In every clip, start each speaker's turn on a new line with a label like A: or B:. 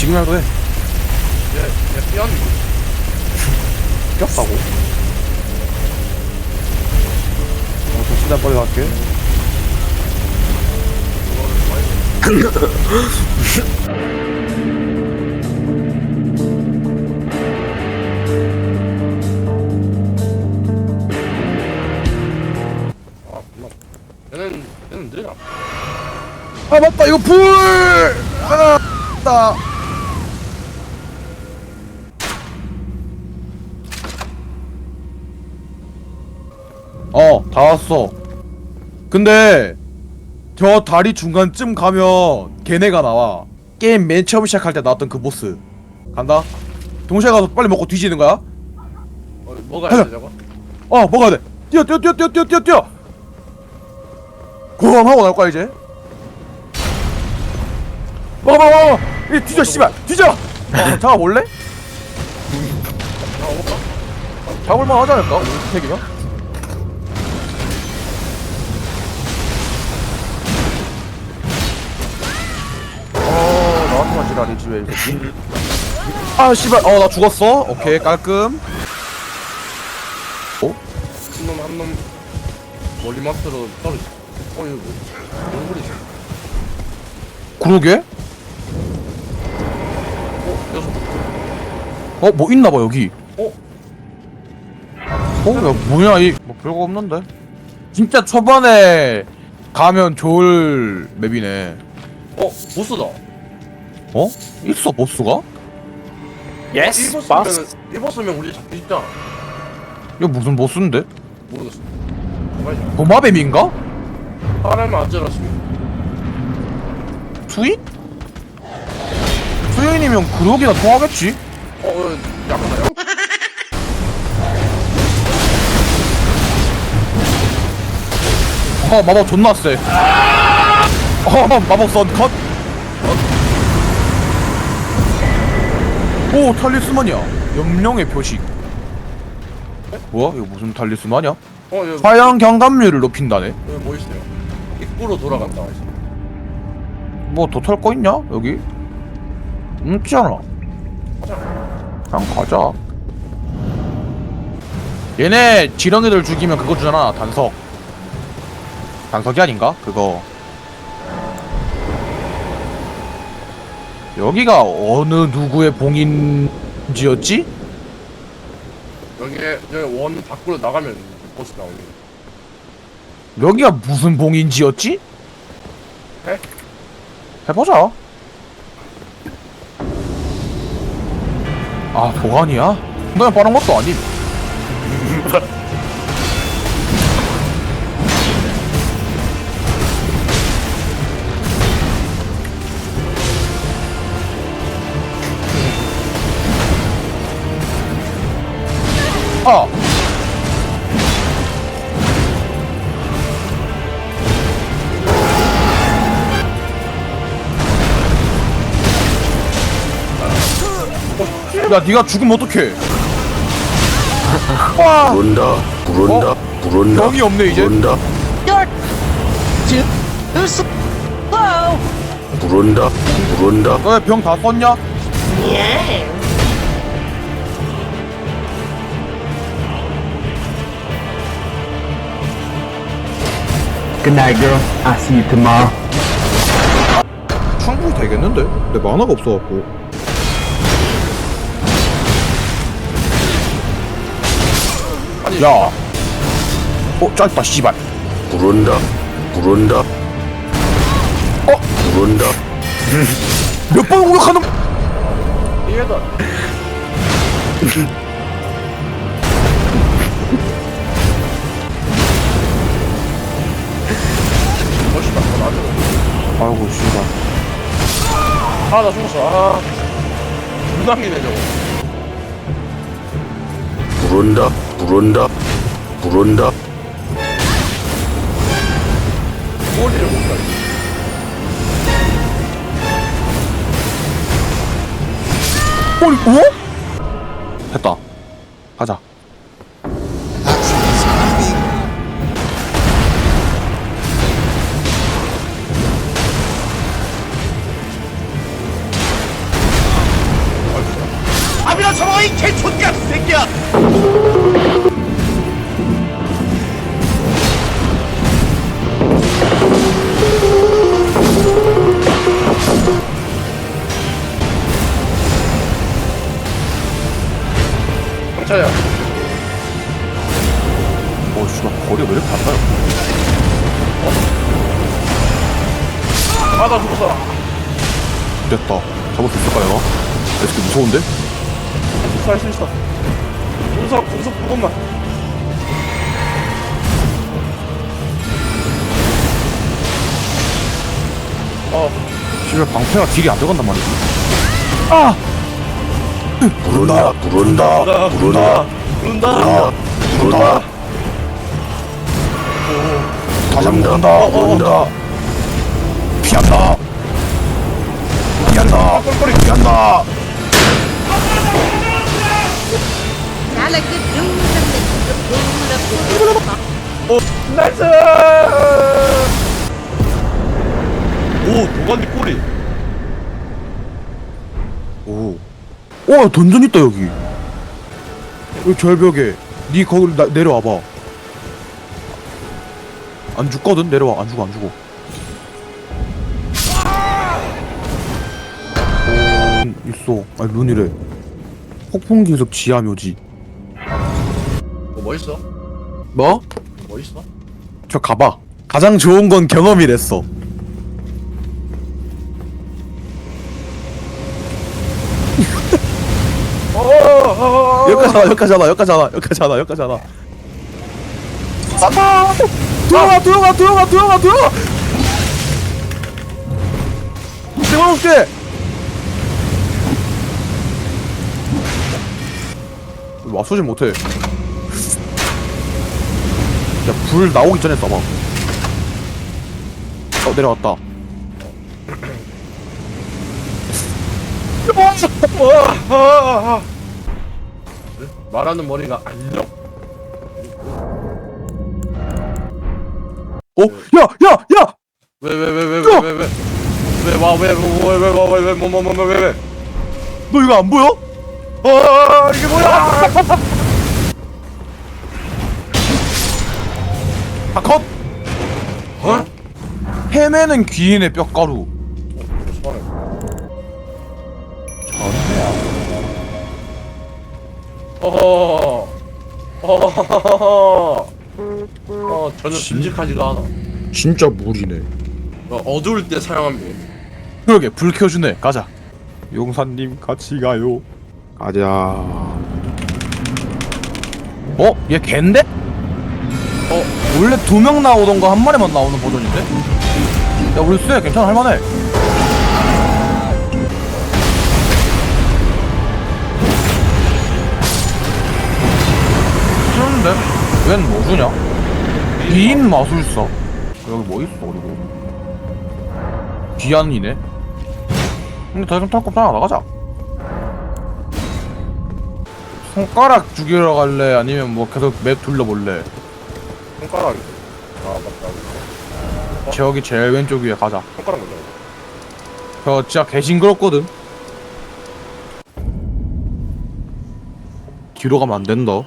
A: 지금이라도 해.
B: 얘, 얘 삐었니?
A: 꼈다고. 어, 저 시간 빨리 갈게.
B: 아, 몰라. 얘는, 얘는 느려.
A: 아 맞다 이거 불. 아, 나. 어, 다 왔어. 근데 저 다리 중간쯤 가면 걔네가 나와. 게임 맨 처음 시작할 때 나왔던 그 보스. 간다. 동시에 가서 빨리 먹고 뒤지는 거야.
B: 어, 해야 돼, 저거?
A: 어, 먹어야 돼. 뛰어, 뛰어, 뛰어, 뛰어, 뛰어, 뛰어, 뛰어. 그거 하고 나올 거야 이제. 먹어, 먹어, 먹어. 이 뒤져, 씨발, 뒤져. 어, 잡아볼래? 잡을만 하지 않을까? 우리 택이면? 지랄이지 왜 이렇게? 아, 씨발, 어, 나 죽었어. 오케이, 깔끔. 어?
B: 한 놈, 한 놈, 멀리 마스로 떨어지. 어, 이거 뭐, 뭔 소리지?
A: 그러게?
B: 어, 여섯.
A: 어, 뭐 있나봐 여기.
B: 어?
A: 어, 야, 뭐야, 이, 뭐 별거 없는데? 진짜 초반에 가면 좋을 맵이네.
B: 어, 보스다.
A: 어? 있어, 보스가?
B: 예스, 보스면, 이 보스면 우리 잡기 쉽잖아.
A: 이거 무슨 보스인데?
B: 모르겠어.
A: 도마뱀인가?
B: 사람이 안 찔렀으면.
A: 트윈? 트윈이면 그러기나 통하겠지?
B: 어, 어, 약하나요?
A: 어, 마법 존나 세. 어, 마법 선 컷. 오, 탈리스만이야. 염령의 표식. 뭐야? 이거 무슨 탈리스만이야?
B: 어, 여기,
A: 화양 경감률을 높인다네.
B: 여기 뭐 있어요? 입구로 돌아간다.
A: 뭐더 털 거 있냐? 여기? 없잖아. 그냥 가자. 얘네 지렁이들 죽이면 그거 주잖아. 단석. 단석이 아닌가? 그거. 여기가 어느 누구의 봉인지였지?
B: 여기에, 여기 원 밖으로 나가면 보스 나오네.
A: 여기가 무슨 봉인지였지?
B: 해?
A: 해보자. 아, 도관이야? 그냥 빠른 것도 아님. 아! 야, 네가 죽으면 어떡해? 와!
C: 부른다 부른다 부른다
A: 병이 없네, 이제.
C: 부른다. 부른다 부른다
A: 너네 병다 썼냐?
D: Good night, girl. I'll see you tomorrow.
A: 충분히 되겠는데? 내 만화가 없어갖고. 야. 어, 짧다, 씨발.
C: 부른다 부른다
A: 어?
C: 부른다
A: 몇 번 공격하는
B: 이해다.
A: 아이고, 씨발.
B: 아, 나 죽었어. 아. 불당기네, 저거.
C: 부른다 부른다 부른다
B: 머리를 못 가리.
A: 어? 됐다. 가자.
B: 새끼야 경찰이야
A: 어 씨발 거리가 왜 이렇게 안 가요?
B: 아나 죽었어
A: 됐다 잡을 수 있을까요? 이렇게 무서운데?
B: 살수 있어 공석 조금만. 어.
A: 씨발 방패가 딜이 안 들어간단 말이지. 아!
C: 부른다 부른다
B: 부른다
C: 부른다
B: 부른다.
C: 부른다
A: 다시 한번
C: 부른다
A: 본다
C: 부른다.
A: 피한다. 피한다. 피한다
B: 나이스 오 도관디 꼬리
A: 오. 오 던전 있다 여기. 여기 절벽에. 니 거기 나, 내려와봐. 안 죽거든 내려와 안 죽어 안 죽어. 오 음, 있어. 아니 눈이래. 폭풍 기속 지하 묘지.
B: 뭐 멋있어?
A: 뭐?
B: 멋있어?
A: 저 가봐. 가장 좋은 건 경험이랬어. 여기까지 하나, 여기까지 하나, 여기까지 하나, 여기까지 하나, 여기까지 하나. 아! 들어가, 들어가, 들어가, 들어가, 들어가. 세워놓게. 와 쏘지 못해. 야불 나오기 전에 써봐 어 내려왔다
B: 말하는 머리가 안녕.
A: 어? 야! 야! 야! 왜왜왜왜왜왜왜와왜왜왜왜왜뭐뭐뭐뭐왜너 이거 안 보여?
B: 아 이게 뭐야?
A: 아, 컷!
B: 어?
A: 헤매는 귀인의 뼈가루.
B: 어허 어허 어 전혀 듬직하지가 않아
A: 진짜 물이네.
B: 어, 어두울 때 사용합니다
A: 그러게, 불 켜주네. 가자. 용사님, 같이 가요. 가자. 어? 얘 갠데? 어? 원래 두 명 나오던 거 한 마리만 나오는 버전인데? 야, 우리 수야 괜찮아, 할만해. 괜찮은데? 웬 뭐 주냐? 2인 마술사. 여기 뭐 있어, 그리고. 귀한이네? 근데 더 이상 탈 거 없잖아 나가자 손가락 죽이러 갈래 아니면 뭐 계속 맵 둘러볼래
B: 손가락이 아 맞다.
A: 저기 제일 왼쪽 위에 가자.
B: 손가락 먼저
A: 저 진짜 개 징그럽거든. 뒤로 가면 안 된다.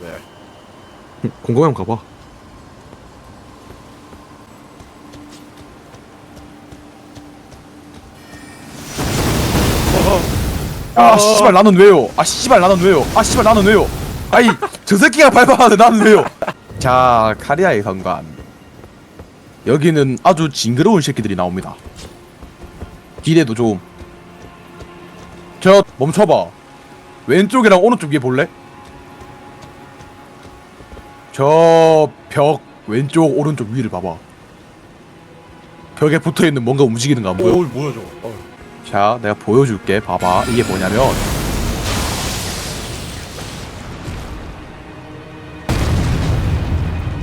B: 왜?
A: 공공형 가봐. 아 씨발 나는 왜요? 아 씨발 나는 왜요? 아 씨발 나는 왜요? 아이 저 새끼가 밟아하는데 나는 왜요 자 카리아의 성관. 여기는 아주 징그러운 새끼들이 나옵니다. 기대도 좀저 멈춰봐. 왼쪽이랑 오른쪽 위에 볼래? 저 벽 왼쪽 오른쪽 위를 봐봐. 벽에 붙어있는 뭔가 움직이는 거 안 보여?
B: 오 뭐야 저거. 어.
A: 자 내가 보여줄게. 봐봐. 이게 뭐냐면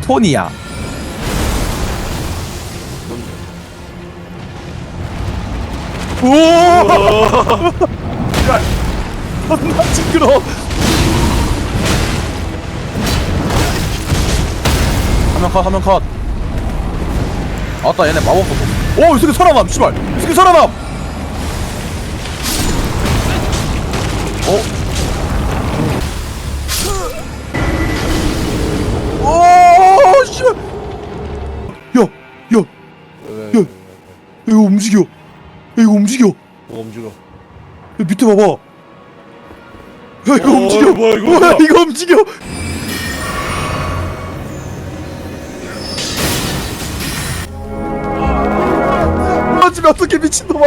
A: 톤이야 오! 존나 징그러 화면 컷 화면 컷 아따 얘네 마법 썼어 오이 새끼 살아남 씨발 이 새끼 살아남 어? 이거 움직여. 이거 움직여.
B: 뭐 움직여.
A: 야, 밑에 봐봐. 야, 이거
B: 어,
A: 움직여.
B: 뭐야, 이거
A: 뭐야. 이거 움직여. 맞으면 어떻게 미친놈아.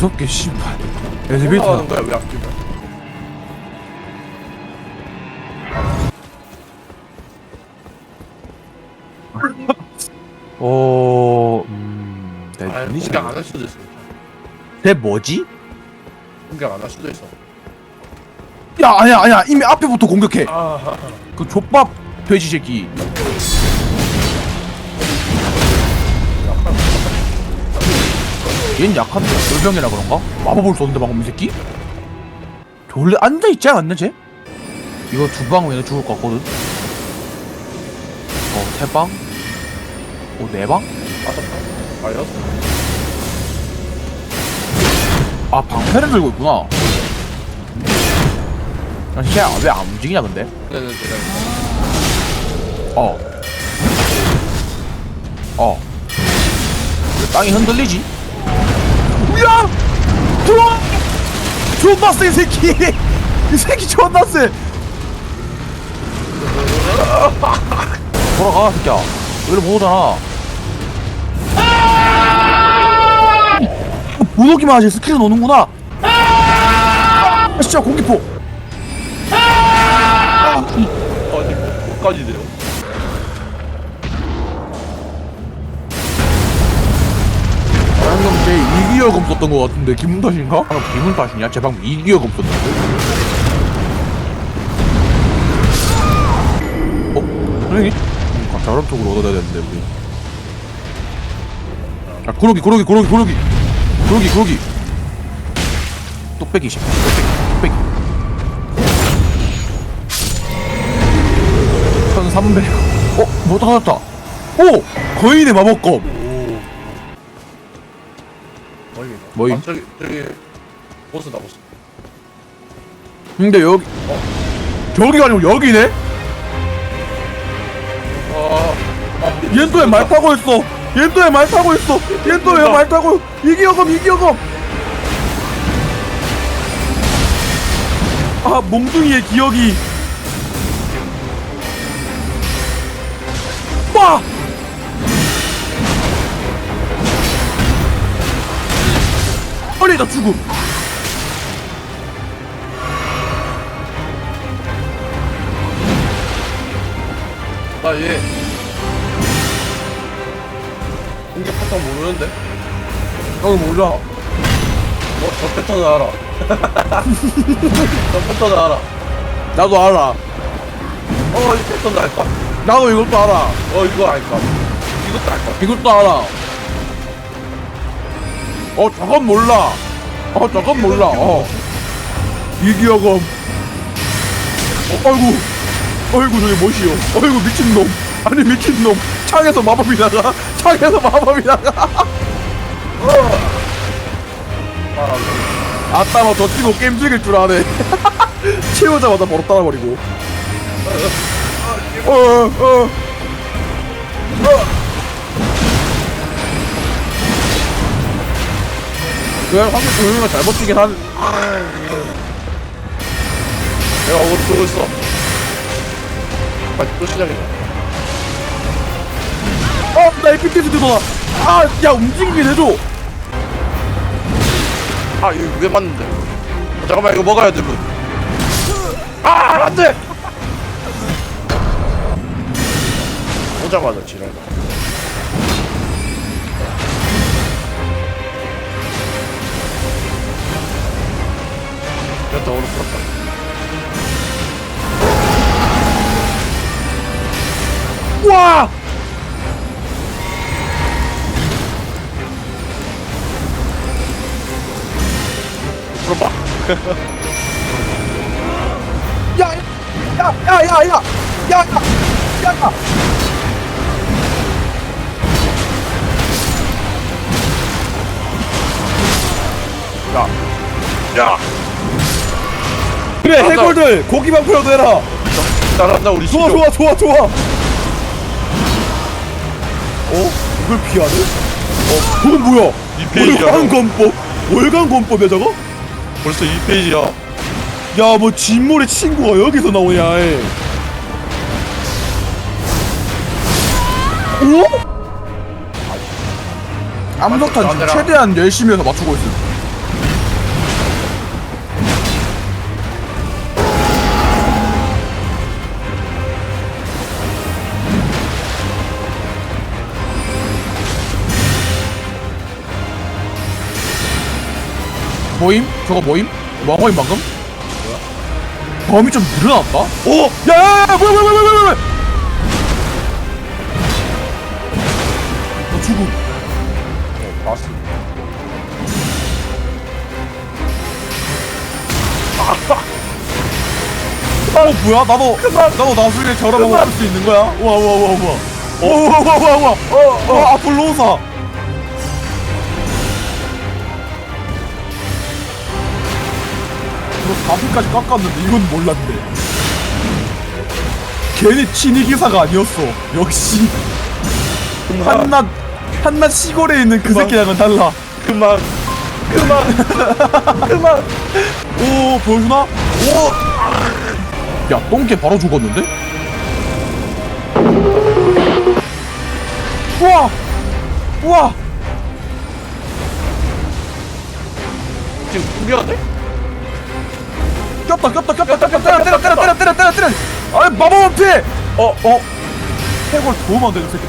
A: 무섭게 씨발 엘리베이터
B: 하는 거야 왜?
A: 어... 음... 내
B: 아니
A: 눈이
B: 공격 안할 수도 있어.
A: 내 뭐지?
B: 공격 안할 수도 있어.
A: 야 아니야 아니야 이미 앞에부터 공격해
B: 아,
A: 그 족밥 돼지 새끼 얜 약한데 돌병이라 그런가? 마법을 쏘는데 방금 이 새끼? 저 원래 앉아있지 않았냐 쟤? 이거 두 방이면 죽을 것 같거든 어 세 방? 어 네 방?
B: 다섯 번. 아 여섯. 번.
A: 아 방패를 들고 있구나 아 씨야 왜안 움직이냐 근데?
B: 네.
A: 어. 어. 왜 땅이 흔들리지? 우야! 들어와! 존나 세, 이 새끼! 이 새끼 존나 세! 돌아가, 새끼야. 여기를. 못 오기만 하지, 스킬을 넣는구나! 아, 진짜, 공기포!
B: 어디 끝까지 돼요?
A: 썼던 것 같은데 기분 탓인가? 방금 기분 탓이냐? 제 방금 이기여금 썼는데 어? 선생님? 음, 저런 쪽으로 얻어야 되는데 우리 아 구르기 구르기 구르기 구르기 구르기 구르기 뚝배기 씨 뚝배기 뚝배기 1300 어? 뭐 찾았다 오! 거인의 마법검
B: 뭐임? 아, 저기 저기 보스다 보스.
A: 근데 여기 어? 저기가 아니고 여기네?
B: 아,
A: 아얜또왜 말 타고 있어? 얜또왜 말 타고 있어? 얜또왜 말 타고 이기여검 이기여검 아 몽둥이의 기억이 와! 빨리 나 죽음
B: 나 얘. 공격 패턴 모르는데?
A: 형 몰라
B: 어, 저 패턴을 알아. 저 패턴을 알아.
A: 나도 알아
B: 어, 이 패턴 알까?
A: 나도 이것도 알아
B: 어, 이거 알까? 이것도 알까?
A: 이것도 알아. 어, 저건 몰라. 어, 저건 몰라. 어. 이기여검. 어, 아이고. 아이고, 저게 뭐시오. 아이고, 미친놈. 아니, 미친놈. 창에서 마법이 나가. 창에서 마법이 나가. 아따, 뭐, 더 치고 게임 즐길 줄 아네. 채우자마자 바로 따라버리고. 어, 어. 왜 확실히 조용히가 잘 버티긴 한.
B: 내가 어그로 끄고 있어. 빨리 또 시작이다.
A: 어, 나 에피피스 들어와. 아, 야 움직이게 해줘.
B: 아, 이거 왜 맞는데? 어, 잠깐만, 이거 먹어야 돼, 문. 아, 안 돼! 오자마자 지랄 다. 됐다, 오늘 풀었다.
A: 와.
B: 풀어봐.
A: 야, 야, 야, 야, 야, 야, 야, 야, 야.
B: 야
A: 그래
B: 맞아.
A: 해골들 고기 방패라도 해라
B: 잘한다 우리
A: 좋아. 좋아 좋아 좋아 어? 이걸 피하네? 어? 그건 뭐야?
B: 이 페이지야.
A: 월간권법 월간권법이야 저거?
B: 벌써 2페이지야
A: 야 뭐 진물의 친구가 여기서 나오냐 에. 오? 암석탄 지금
B: 맞아,
A: 최대한 열심히 해서 맞추고 있어 모임? 저거 모임? 거임 방금? 범이 좀 늘어났다? 오! 야 야 야! 뭐야 뭐야 뭐야 뭐야 뭐야! 나 죽음
B: 봤어
A: 어 뭐야? 나도 나도 나중에 방법 할수 있는 거야? 우와 우와 우와 우와 우와 우와 우와 우와 어, 어, 아플로사 이거 4피까지 깎았는데 이건 몰랐네 괜히 친위 기사가 아니었어 역시 한낱 한낱 시골에 있는 그 새끼랑은 달라
B: 그만 그만 그만
A: 오 보여주나? 오! 야 똥개 바로 죽었는데? 우와! 우와!
B: 지금 우리가 돼?
A: 꼈다 꼈다 꼈다 꼈다 때려 때려 때려 때려 때려 때려 때려. 아이 마법 피해! 어 어? 해골 도움 안 되는 새끼.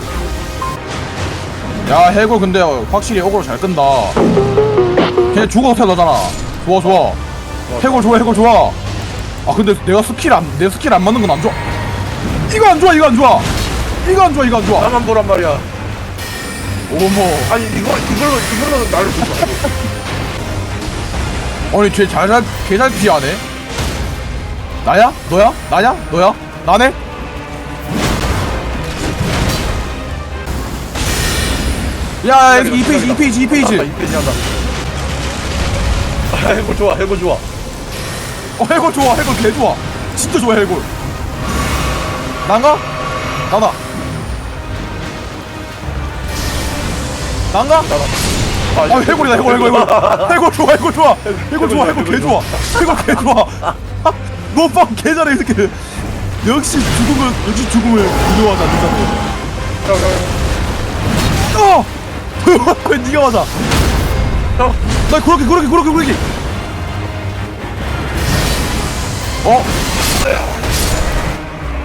A: 야 해골 근데 확실히 어그로 잘 끈다. 걔 죽어서 태어나잖아. 좋아 좋아. 해골 좋아 해골 좋아. 아 근데 내가 스킬 안 내 스킬 안 맞는 건 안 좋아. 이거 안 좋아 이거 안 좋아. 이거 안 좋아 이거 안 좋아.
B: 나만 보란 말이야.
A: 어머.
B: 아니 이거 이걸로 이걸로 나를 보자
A: 아니 쟤잘잘걔잘 피하네 나야? 너야? 나냐? 너야? 나네? 야 여기 2페이지 2페이지 2페이지.
B: 2페이지 한다 아, 해골 좋아 해골 좋아.
A: 어 해골 좋아 해골 개 좋아. 진짜 좋아 해골. 난가? 나다. 난가?
B: 아,
A: 아 해골이다 해골 해골 해골. 해골 좋아 해골 좋아. 해골 좋아 해골 개 좋아. 해골 개 좋아 너빵 개 잘해 이 새끼. 역시 죽음을 역시 죽음을 두려워하지 않는다 어! 왜 니가 맞아? 나 그렇게 그렇게 그렇게 그렇게. 어?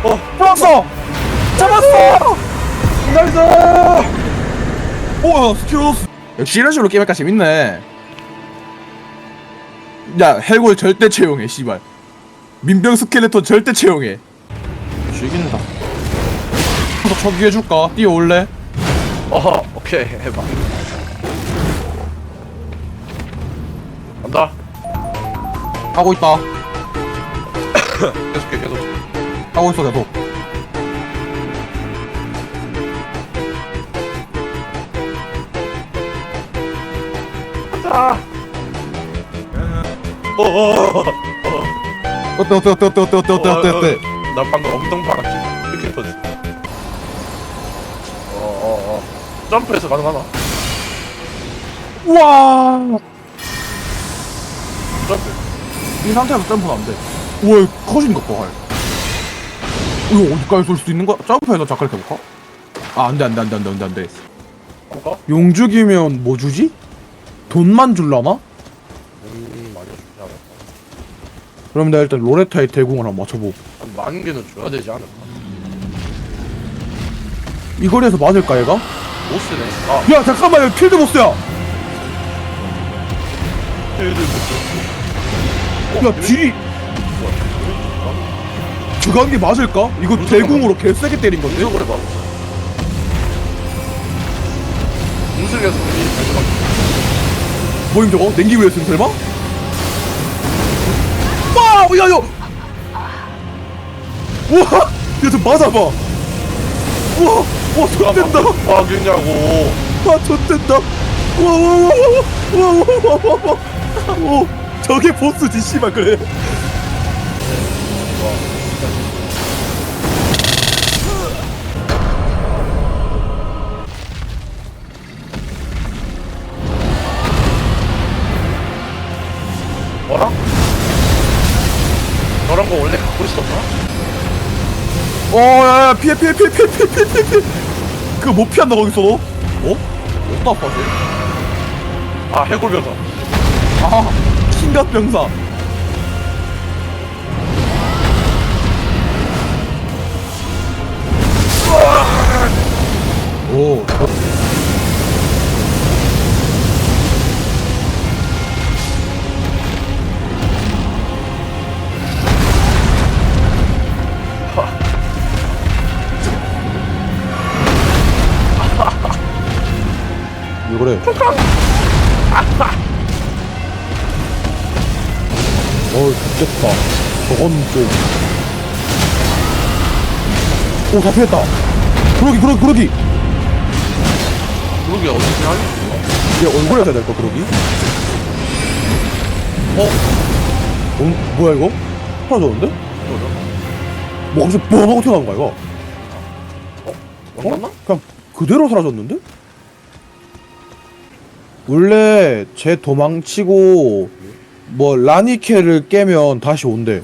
A: 어 잡았어! 잡았어! 나이스! 오 스킬 얻었어. 역시 이런 식으로 게임할까 재밌네. 야 해골 절대 채용해 씨발 민병 스켈레톤 절대 채용해. 죽인다. 너 저기 해줄까? 뛰어올래?
B: 어 오케이 해봐. 간다.
A: 하고 있다.
B: 계속해 계속.
A: 하고 있어 계속.
B: 어어어
A: 어 때 어때 어때 어때 어때 어때 어때 어때 어때
B: 나 방금 엉덩 바람기 이렇게 터지 어어어 점프해서 가능하나?
A: 우와
B: 점프
A: 이 상태에서 점프는 안돼 우와 커진 것봐 할 이거 어디까지 쏠 수 있는 거야? 점프해서 자칼 해볼까? 아 안돼 안돼 안돼 안돼 안돼 안돼
B: 볼까?
A: 용 죽이면 뭐 주지? 돈만 줄라나?
B: 음 많이 주지 않을까
A: 그럼 내가 일단 로레타의 대궁을 한번 맞춰보고
B: 한만 개는 줘야 되지 않을까
A: 이 거리에서 맞을까 얘가?
B: 보스네 아
A: 야 잠깐만 여기 필드 보스야
B: 얘들
A: 야 딜이 저거 한게 맞을까? 이거 대궁으로 개세게 때린 건데?
B: 이거 그래 봐 공승에서 우리 마지막
A: 뭐임 저거? 냉기 위에 쓴 설마? 와! 야, 야! 우와! 야, 저 맞아봐! 우와! 와, 손 댄다!
B: 아 그냐고
A: 와, 손 댄다! 우와, 우와, 우와, 우와, 우와, 우와, 우와, 우와. 오 저게 보스지 씨발 그래
B: 뭐라?
A: 어 야 야 피해 피해 피해 피해 피해 피해 피해 피해 그거 못 피한다 거기서 너? 어? 어디다 아파지?
B: 아 해골병사
A: 아 킹갓 병사 오 왜 그래? 어우 죽겠다 저건 좀 오, 다 피했다. 그러기, 그러기, 그러기.
B: 그러게 어떻게 하지?
A: 얘 얼굴에 해야 될까, 그러기? 어? 어? 뭐야, 이거? 사라졌는데? 뭐, 갑자기 뻥 하고 튀어나온 거야, 이거?
B: 맞나?
A: 그냥 그대로 사라졌는데? 원래 쟤 도망치고 뭐 라니케를 깨면 다시 온대.